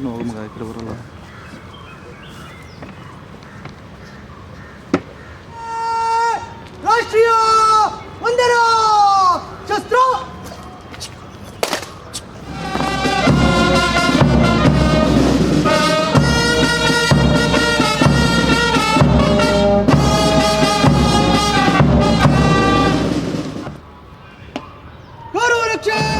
Beni oğlum kaykırı buralar. Rusya! Vandera! Şastro! Guru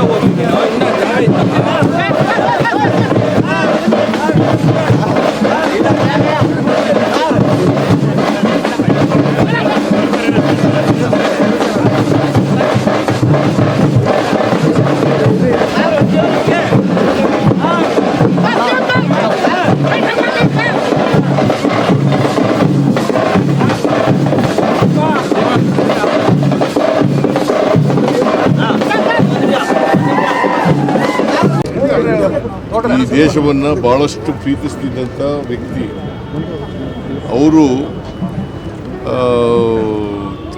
вот у меня. ದೇಶವನ್ನು ಭಾಳಷ್ಟು ಪ್ರೀತಿಸ್ತಿದ್ದಂಥ ವ್ಯಕ್ತಿ. ಅವರು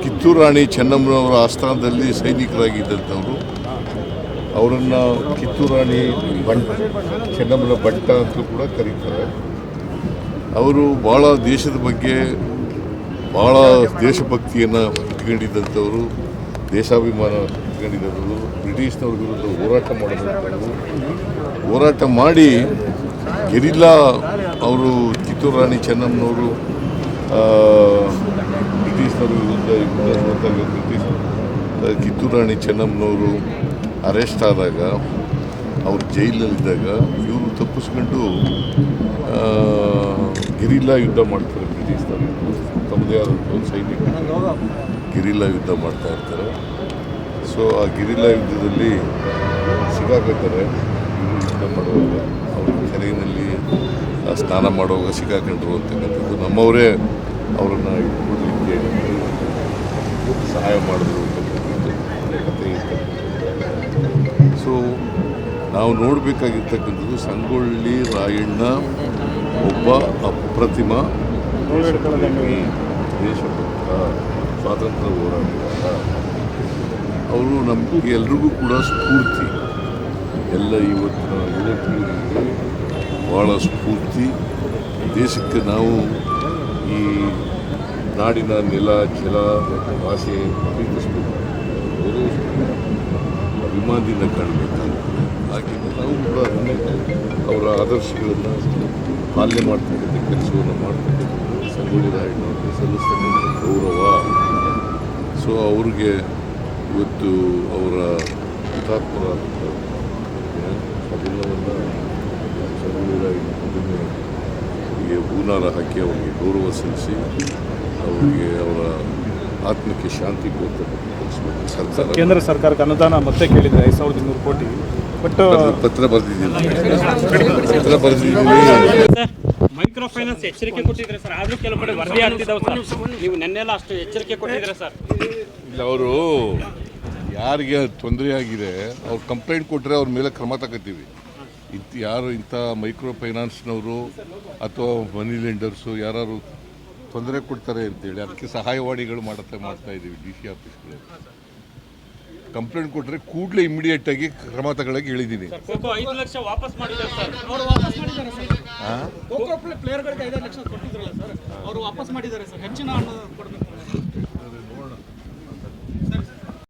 ಕಿತ್ತೂರು ರಾಣಿ ಚೆನ್ನಮ್ಮನವರ ಆಸ್ಥಾನದಲ್ಲಿ ಸೈನಿಕರಾಗಿದ್ದಂಥವರು. ಅವರನ್ನು ಕಿತ್ತೂರು ರಾಣಿ ಬಂಟ ಚೆನ್ನಮ್ಮನ ಬಂಟ ಅಂತ ಕೂಡ ಕರೀತಾರೆ. ಅವರು ಭಾಳ ದೇಶದ ಬಗ್ಗೆ ಭಾಳ ದೇಶಭಕ್ತಿಯನ್ನು ಇಟ್ಕೊಂಡಿದ್ದಂಥವರು ದೇಶಾಭಿಮಾನ ಇಟ್ಕೊಂಡಿದ್ದಂಥವ್ರು ಬ್ರಿಟಿಷ್ನವ್ರ ವಿರುದ್ಧ ಹೋರಾಟ ಮಾಡಿದಂಥವರು. ಹೋರಾಟ ಮಾಡಿ ಗೆರಿಲ್ಲಾ ಅವರು ಕಿತ್ತೂರು ರಾಣಿ ಚೆನ್ನಮ್ಮನವರು ಬ್ರಿಟಿಷ್ನವ್ರ ವಿರುದ್ಧ ಬ್ರಿಟಿಷ್ ಕಿತ್ತೂರು ರಾಣಿ ಚೆನ್ನಮ್ಮನವರು ಅರೆಸ್ಟ್ ಆದಾಗ, ಅವ್ರು ಜೈಲಲ್ಲಿದ್ದಾಗ ಇವರು ತಪ್ಪಿಸ್ಕೊಂಡು ಗಿರಿಲ್ಲಾ ಗೆರಿಲ್ಲಾ ಯುದ್ಧ ಮಾಡ್ತಾರೆ ಬ್ರಿಟಿಷ್ನವರು ತಮ್ಮದೇ ಆದಂಥ ಒಂದು ಸೈನಿಕ ಗಿರಿಲ್ಲಾ ಯುದ್ಧ ಮಾಡ್ತಾ ಇರ್ತಾರೆ. ಸೊ ಆ ಗಿರಿಲ್ಲಾ ಯುದ್ಧದಲ್ಲಿ ಸಿಗಾಕತ್ತಾರೆ ಇವರು ಯುದ್ಧ ಮಾಡುವಾಗ ಅವರು ಕೆರೆಯಲ್ಲಿ ಆ, ಸ್ನಾನ ಮಾಡುವಾಗ ಸಿಕ್ಕಾಕೊಂಡ್ರು ಅಂತಕ್ಕಂಥದ್ದು. ನಮ್ಮವರೇ ಅವರನ್ನು ಇಟ್ಕೊಡ್ಲಿಕ್ಕೆ ಸಹಾಯ ಮಾಡಿದ್ರು ಅಂತಕ್ಕಂಥದ್ದು ಸೊ ನಾವು ನೋಡಬೇಕಾಗಿರ್ತಕ್ಕಂಥದ್ದು ಸಂಗೊಳ್ಳಿ, ರಾಯಣ್ಣ, ಒಬ್ಬ ಅಪ್ರತಿಮ, ದೇಶಭಕ್ತ ಸ್ವಾತಂತ್ರ್ಯ ಹೋರಾಟಗಾರ. ಅವರು ನಮಗೆ ಎಲ್ರಿಗೂ ಕೂಡ ಸ್ಫೂರ್ತಿ. ಎಲ್ಲ ಇವತ್ತಿನ ಯುವಕರಿಗೆ ಭಾಳ ಸ್ಫೂರ್ತಿ ದೇಶಕ್ಕೆ ನಾವು ಈ ನಾಡಿನ ನೆಲ, ಜಲ ಭಾಷೆ ಪ್ರೀತಿಸಬೇಕು. ಗೌರವಿಸಬೇಕು ಅಭಿಮಾನದಿಂದ ಕಾಣಬೇಕಾಗುತ್ತೆ. ಹಾಗೆಯೇ ನಾವು ಕೂಡ ಅವರ ಆದರ್ಶಗಳನ್ನು ಪಾಲನೆ ಮಾಡ್ತಕ್ಕಂಥ ಕೆಲಸವನ್ನು ಮಾಡ್ತಕ್ಕಂಥದ್ದು ಸಂಗೊಳ್ಳಿ ರಾಯಣ್ಣವ್ರಿಗೆ ಸಲ್ಲಿಸ್ತಕ್ಕಂಥ ಗೌರವ. ಸೊ ಅವ್ರಿಗೆ ಇವತ್ತು ಅವರ ಹುತಾತ್ಮರಾದಂಥ ಅದೆಲ್ಲವನ್ನು ಸಂಗೊಳ್ಳಿ ರಾಯಣ್ಣ ಪ್ರತಿಮೆಗೆ ಹೂನಾರ ಹಾಕಿ ಅವರಿಗೆ ಗೌರವ ಸಲ್ಲಿಸಿ ಅವರಿಗೆ ಅವರ ಆತ್ಮಕ್ಕೆ ಶಾಂತಿ ಸರ್ಕಾರ ಕೇಂದ್ರ ಸರ್ಕಾರಕ್ಕೆ ಅನುದಾನ ಮತ್ತೆ ಕೇಳಿದ್ರೆ ಐದು ಸಾವಿರದ ಇನ್ನೂರು ಕೋಟಿ ಬಟ್ ಪತ್ರ- ಪತ್ರ ಬರೆದಿದ್ದೀನಿ ಪತ್ರ ಬರೆದಿದ್ದೀನಿ ಮೈಕ್ರೋ ಫೈನಾನ್ಸ್ ಎಚ್ಚರಿಕೆ ಕೊಟ್ಟಿದ್ರೆ ಸರ್ ಆದ್ರೂ ಕೆಲವು ಕಡೆ ವರದಿ ಆಗ್ತಿದ್ದಾವೆ ಸರ್ ನೀವು ನೆನ್ನೆಲ್ಲ ಅಷ್ಟು ಎಚ್ಚರಿಕೆ ಕೊಟ್ಟಿದ್ರೆ ಸರ್ ಇಲ್ಲ ಅವರು ಯಾರಿಗೆ ತೊಂದರೆ ಆಗಿದೆ ಅವ್ರು ಕಂಪ್ಲೇಂಟ್ ಕೊಟ್ಟರೆ ಅವ್ರ ಮೇಲೆ ಕ್ರಮ ತಗೋತೀವಿ ಇಂಥ ಯಾರು ಇಂಥ ಮೈಕ್ರೋ ಫೈನಾನ್ಸ್ನವರು ಅಥವಾ ಮನಿ ಲೆಂಡರ್ಸು ಯಾರು ತೊಂದರೆ ಕೊಡ್ತಾರೆ ಅಂತೇಳಿ ಅದಕ್ಕೆ ಸಹಾಯವಾಣಿಗಳು ಮಾಡುತ್ತೆ ಮಾಡ್ತಾ ಇದ್ದೀವಿ ಡಿ ಸಿ ಆಫೀಸ್ಗಳು. ಕಂಪ್ಲೇಂಟ್ ಕೊಟ್ಟರೆ ಕೂಡಲೇ ಇಮಿಡಿಯೇಟಾಗಿ ಕ್ರಮ ತಗೊಳಕ್ಕೆ ಹೇಳಿದ್ದೀನಿ ಲಕ್ಷ